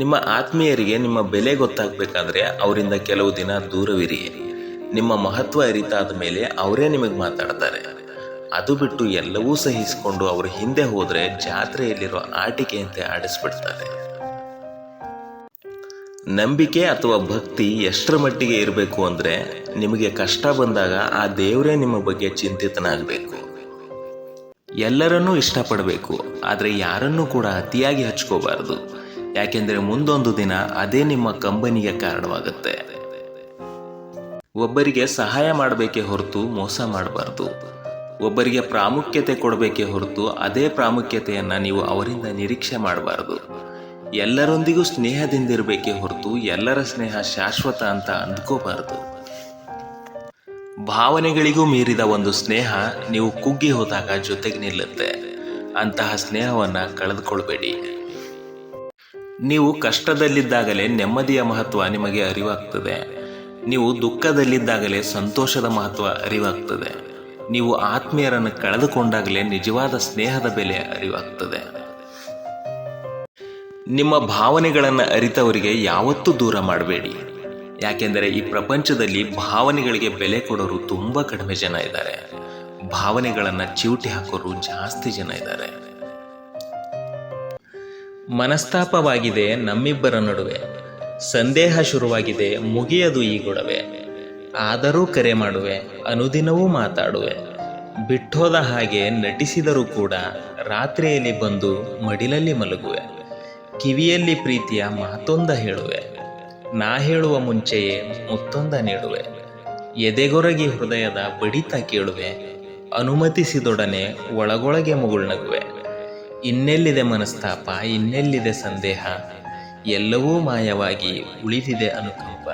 ನಿಮ್ಮ ಆತ್ಮೀಯರಿಗೆ ನಿಮ್ಮ ಬೆಲೆ ಗೊತ್ತಾಗಬೇಕಾದ್ರೆ ಅವರಿಂದ ಕೆಲವು ದಿನ ದೂರವಿರಿ. ನಿಮ್ಮ ಮಹತ್ವ ಅರಿತಾದ ಮೇಲೆ ಅವರೇ ನಿಮಗೆ ಮಾತಾಡ್ತಾರೆ. ಅದು ಬಿಟ್ಟು ಎಲ್ಲವೂ ಸಹಿಸಿಕೊಂಡು ಅವರು ಹಿಂದೆ ಹೋದರೆ ಜಾತ್ರೆಯಲ್ಲಿರೋ ಆಟಿಕೆಯಂತೆ ಆಡಿಸ್ಬಿಡ್ತಾರೆ. ನಂಬಿಕೆ ಅಥವಾ ಭಕ್ತಿ ಎಷ್ಟರ ಮಟ್ಟಿಗೆ ಇರಬೇಕು ಅಂದರೆ ನಿಮಗೆ ಕಷ್ಟ ಬಂದಾಗ ಆ ದೇವರೇ ನಿಮ್ಮ ಬಗ್ಗೆ ಚಿಂತಿತನಾಗಬೇಕು. ಎಲ್ಲರನ್ನೂ ಇಷ್ಟಪಡಬೇಕು, ಆದರೆ ಯಾರನ್ನೂ ಕೂಡ ಅತಿಯಾಗಿ ಹಚ್ಕೋಬಾರ್ದು. ಯಾಕೆಂದ್ರೆ ಮುಂದೊಂದು ದಿನ ಅದೇ ನಿಮ್ಮ ಕಂಬನಿಗೆ ಕಾರಣವಾಗುತ್ತೆ. ಒಬ್ಬರಿಗೆ ಸಹಾಯ ಮಾಡಬೇಕೇ ಹೊರತು ಮೋಸ ಮಾಡಬಾರ್ದು. ಒಬ್ಬರಿಗೆ ಪ್ರಾಮುಖ್ಯತೆ ಕೊಡಬೇಕೇ ಹೊರತು ಅದೇ ಪ್ರಾಮುಖ್ಯತೆಯನ್ನು ನೀವು ಅವರಿಂದ ನಿರೀಕ್ಷೆ ಮಾಡಬಾರ್ದು. ಎಲ್ಲರೊಂದಿಗೂ ಸ್ನೇಹದಿಂದಿರಬೇಕೇ ಹೊರತು ಎಲ್ಲರ ಸ್ನೇಹ ಶಾಶ್ವತ ಅಂತ ಅಂದ್ಕೋಬಾರ್ದು. ಭಾವನೆಗಳಿಗೂ ಮೀರಿದ ಒಂದು ಸ್ನೇಹ ನೀವು ಕುಗ್ಗಿ ಹೋದಾಗ ಜೊತೆಗೆ ನಿಲ್ಲುತ್ತೆ. ಅಂತಹ ಸ್ನೇಹವನ್ನು ಕಳೆದುಕೊಳ್ಬೇಡಿ. ನೀವು ಕಷ್ಟದಲ್ಲಿದ್ದಾಗಲೇ ನೆಮ್ಮದಿಯ ಮಹತ್ವ ನಿಮಗೆ ಅರಿವಾಗ್ತದೆ. ನೀವು ದುಃಖದಲ್ಲಿದ್ದಾಗಲೇ ಸಂತೋಷದ ಮಹತ್ವ ಅರಿವಾಗ್ತದೆ. ನೀವು ಆತ್ಮೀಯರನ್ನು ಕಳೆದುಕೊಂಡಾಗಲೇ ನಿಜವಾದ ಸ್ನೇಹದ ಬೆಲೆ ಅರಿವಾಗ್ತದೆ. ನಿಮ್ಮ ಭಾವನೆಗಳನ್ನು ಅರಿತವರಿಗೆ ಯಾವತ್ತೂ ದೂರ ಮಾಡಬೇಡಿ. ಯಾಕೆಂದರೆ ಈ ಪ್ರಪಂಚದಲ್ಲಿ ಭಾವನೆಗಳಿಗೆ ಬೆಲೆ ಕೊಡೋರು ತುಂಬ ಕಡಿಮೆ ಜನ ಇದ್ದಾರೆ. ಭಾವನೆಗಳನ್ನು ಚಿವುಟಿ ಹಾಕೋರು ಜಾಸ್ತಿ ಜನ ಇದ್ದಾರೆ. ಮನಸ್ತಾಪವಾಗಿದೆ ನಮ್ಮಿಬ್ಬರ ನಡುವೆ. ಸಂದೇಹ ಶುರುವಾಗಿದೆ ಮುಗಿಯದು ಈ ಗೊಡವೆ. ಆದರೂ ಕರೆ ಮಾಡುವೆ, ಅನುದಿನವೂ ಮಾತಾಡುವೆ. ಬಿಟ್ಟೋದ ಹಾಗೆ ನಟಿಸಿದರೂ ಕೂಡ ರಾತ್ರಿಯಲ್ಲಿ ಬಂದು ಮಡಿಲಲ್ಲಿ ಮಲಗುವೆ. ಕಿವಿಯಲ್ಲಿ ಪ್ರೀತಿಯ ಮಾತೊಂದ ಹೇಳುವೆ. ನಾ ಹೇಳುವ ಮುಂಚೆಯೇ ಮುತ್ತೊಂದ ನೀಡುವೆ. ಎದೆಗೊರಗಿ ಹೃದಯದ ಬಡಿತ ಕೇಳುವೆ. ಅನುಮತಿಸಿದೊಡನೆ ಒಳಗೊಳಗೆ ಮುಗುಳ್ನಗುವೆ. ಇನ್ನೆಲ್ಲಿದೆ ಮನಸ್ತಾಪ ಇನ್ನೆಲ್ಲಿದೆ ಸಂದೇಹ? ಎಲ್ಲವೂ ಮಾಯವಾಗಿ ಉಳಿದಿದೆ ಅನುಕಂಪ.